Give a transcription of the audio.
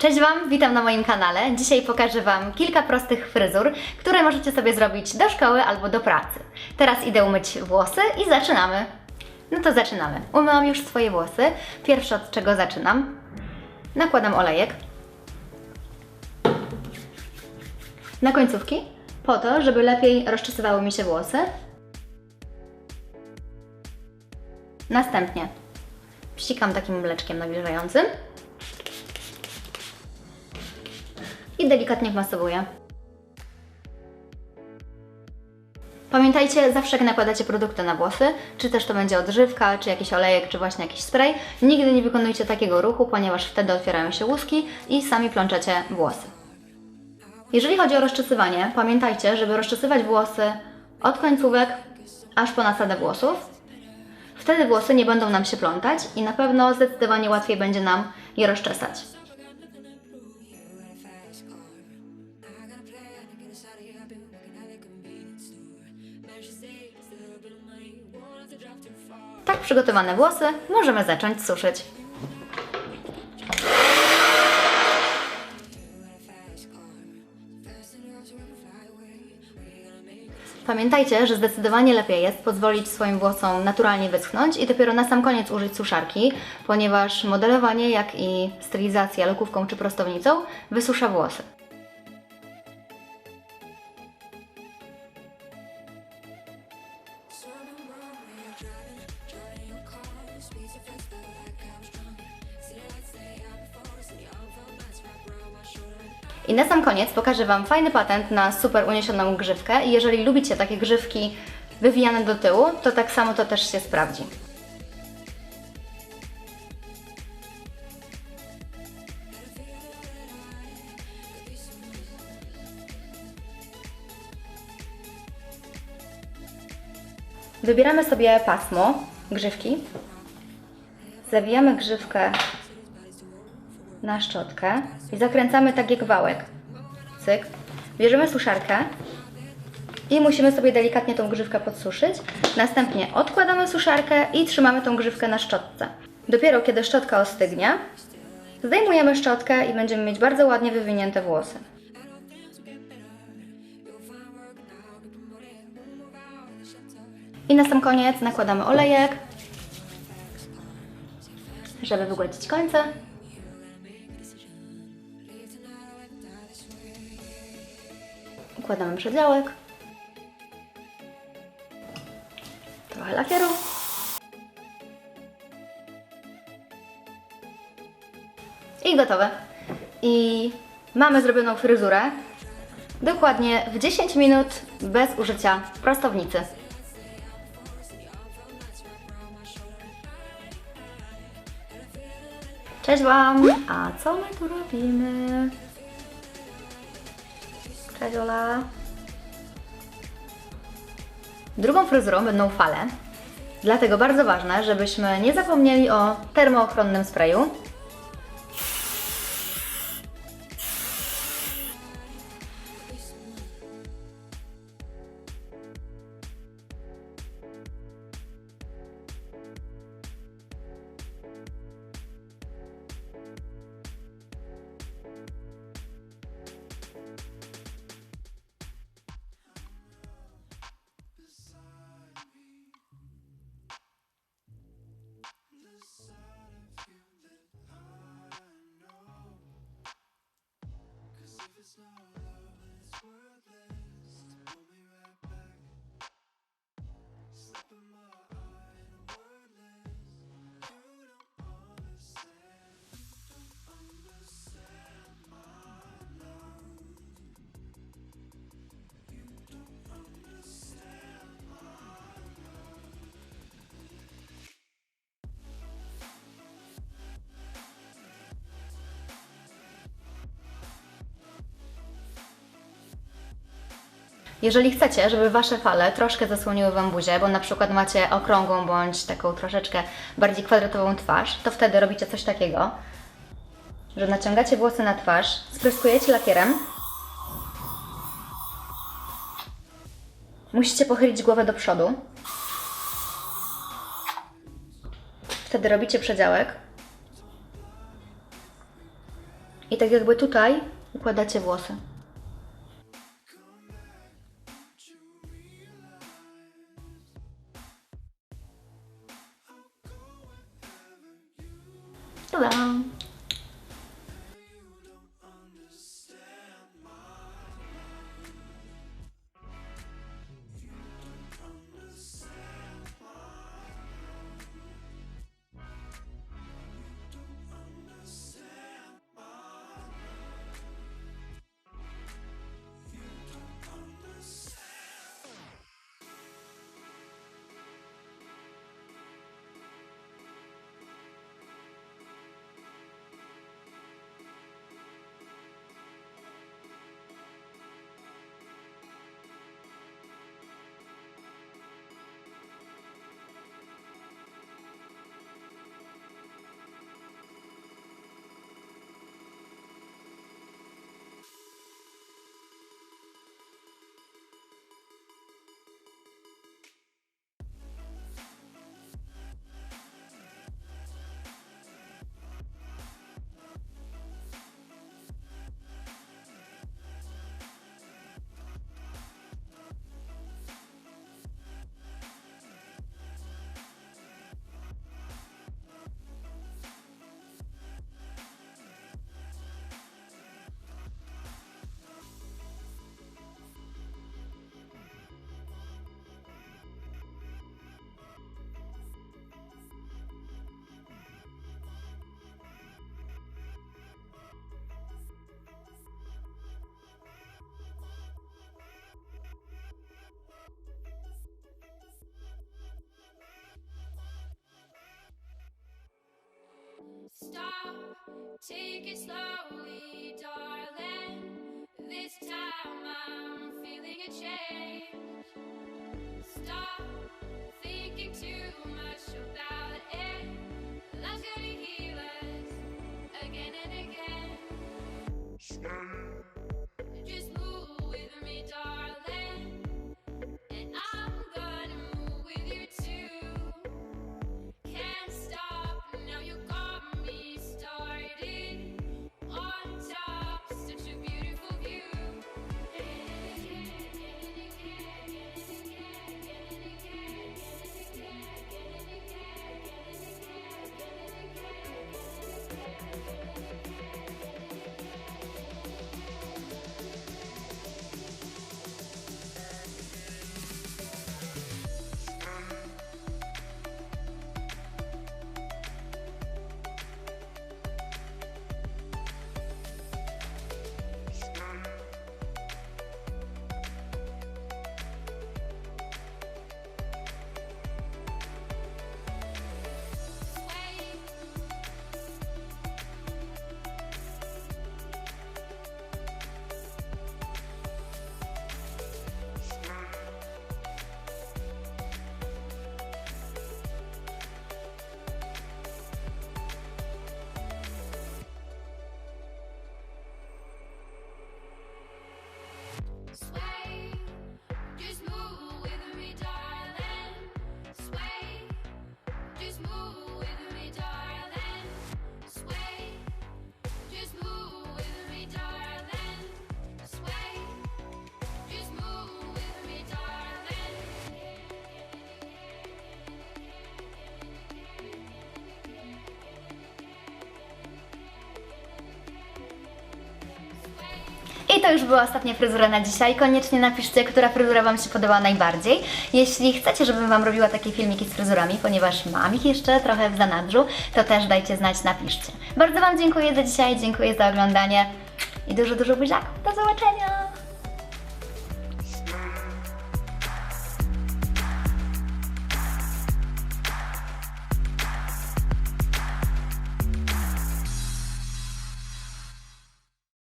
Cześć Wam, witam na moim kanale. Dzisiaj pokażę Wam kilka prostych fryzur, które możecie sobie zrobić do szkoły albo do pracy. Teraz idę umyć włosy i zaczynamy. No to zaczynamy. Umyłam już swoje włosy. Pierwsze od czego zaczynam. Nakładam olejek. Na końcówki, po to, żeby lepiej rozczesywały mi się włosy. Następnie psikam takim mleczkiem nawilżającym. I delikatnie wmasowuję. Pamiętajcie, zawsze jak nakładacie produkty na włosy, czy też to będzie odżywka, czy jakiś olejek, czy właśnie jakiś spray, nigdy nie wykonujcie takiego ruchu, ponieważ wtedy otwierają się łuski i sami plączecie włosy. Jeżeli chodzi o rozczesywanie, pamiętajcie, żeby rozczesywać włosy od końcówek aż po nasadę włosów. Wtedy włosy nie będą nam się plątać i na pewno zdecydowanie łatwiej będzie nam je rozczesać. Przygotowane włosy możemy zacząć suszyć. Pamiętajcie, że zdecydowanie lepiej jest pozwolić swoim włosom naturalnie wyschnąć i dopiero na sam koniec użyć suszarki, ponieważ modelowanie, jak i stylizacja lokówką czy prostownicą wysusza włosy. I na sam koniec pokażę Wam fajny patent na super uniesioną grzywkę i jeżeli lubicie takie grzywki wywijane do tyłu, to tak samo to też się sprawdzi. Wybieramy sobie pasmo grzywki, zawijamy grzywkę na szczotkę i zakręcamy tak jak wałek. Cyk. Bierzemy suszarkę i musimy sobie delikatnie tą grzywkę podsuszyć. Następnie odkładamy suszarkę i trzymamy tą grzywkę na szczotce. Dopiero kiedy szczotka ostygnie, zdejmujemy szczotkę i będziemy mieć bardzo ładnie wywinięte włosy. I na sam koniec nakładamy olejek, żeby wygładzić końce. Układamy przedziałek. Trochę lakieru. I gotowe. I mamy zrobioną fryzurę. Dokładnie w 10 minut bez użycia prostownicy. Cześć Wam! A co my tu robimy? Cześć Ola. Drugą fryzurą będą fale. Dlatego bardzo ważne, żebyśmy nie zapomnieli o termoochronnym sprayu. time Jeżeli chcecie, żeby Wasze fale troszkę zasłoniły Wam buzię, bo na przykład macie okrągłą bądź taką troszeczkę bardziej kwadratową twarz, to wtedy robicie coś takiego, że naciągacie włosy na twarz, spryskujecie lakierem, musicie pochylić głowę do przodu, wtedy robicie przedziałek. I tak jakby tutaj układacie włosy. 对啊。Take it slowly, darling. This time I'm feeling a change. I to już była ostatnia fryzura na dzisiaj. Koniecznie napiszcie, która fryzura Wam się podobała najbardziej. Jeśli chcecie, żebym Wam robiła takie filmiki z fryzurami, ponieważ mam ich jeszcze trochę w zanadrzu, to też dajcie znać, napiszcie. Bardzo Wam dziękuję za dzisiaj, dziękuję za oglądanie i dużo, dużo buziaków. Do zobaczenia!